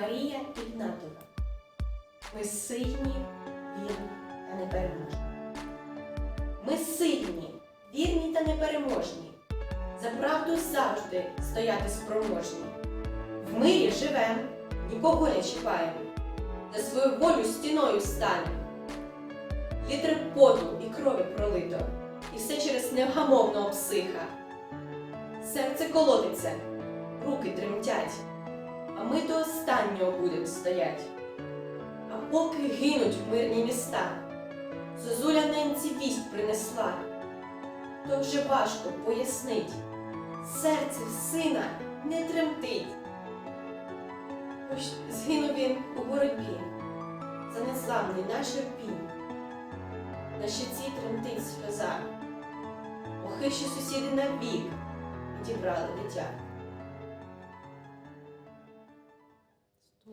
Марія Ігнатова. Ми сильні, вірні та непереможні. Ми сильні, вірні та непереможні. За правду завжди стояти спроможні. В мирі живем, нікого не чіпаємо. За свою волю стіною станемо. Літри поту і крові пролито, і все через невгамовного психа. Серце колотиться, руки тремтять, ми до останнього будем стоять. А поки гинуть мирні міста, Зозуля ненці вість принесла, то вже важко пояснить, серце сина не тремтить. Хоч згинув він у боротьбі, за незламний наш Ірпінь. На щиці тремтить сльоза, охищі сусіди навік відібрали дитя.